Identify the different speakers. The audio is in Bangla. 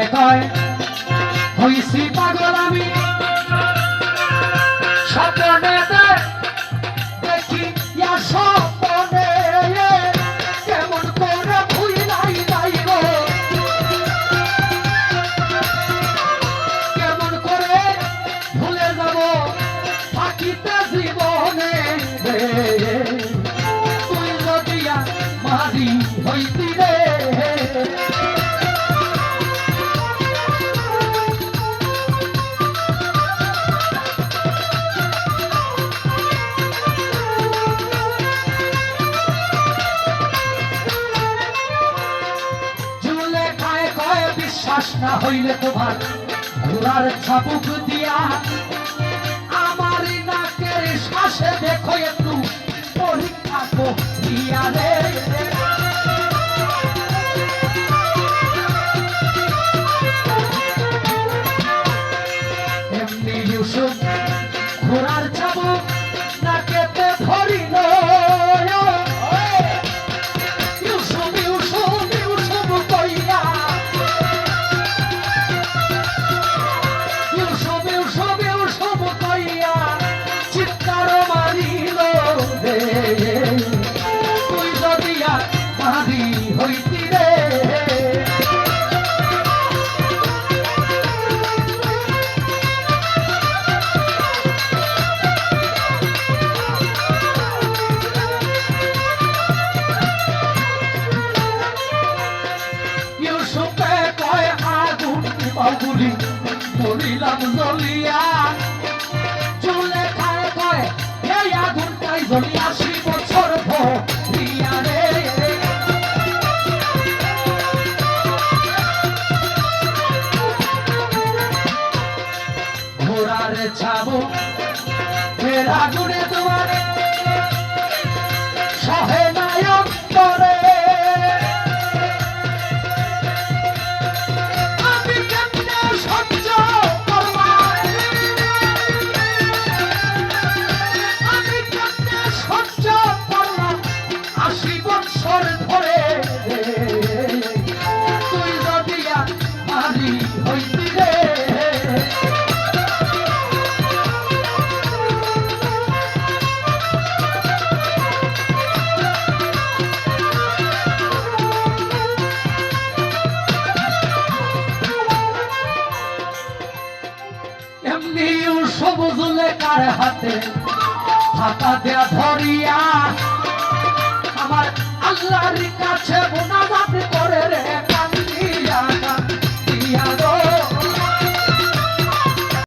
Speaker 1: কয় কয় হইছি পাগল আমি স্বপ্নে দেখি স্বপ্নে কেমন করে ভুলাই নাই গো। কেমন করে ভুলে যাব থাকিতে বিশ্বাস না হইলে তোমার ঘোড়ার ছাপুক দিয়া আমার নাকের শ্বাসে দেখো একটু পরীক্ষা দিয়া রে। বাবুলি মরিলাম জ্বলিয়া চুলে খায় কয় এই আগুনটাই জ্বলি আশি বছর ভরিয়া রে। ছাবো ফের আগুনে তোমার সবুজ লেখার হাতে হাতা দেয়া ধরিয়া আমার আল্লাহর কাছে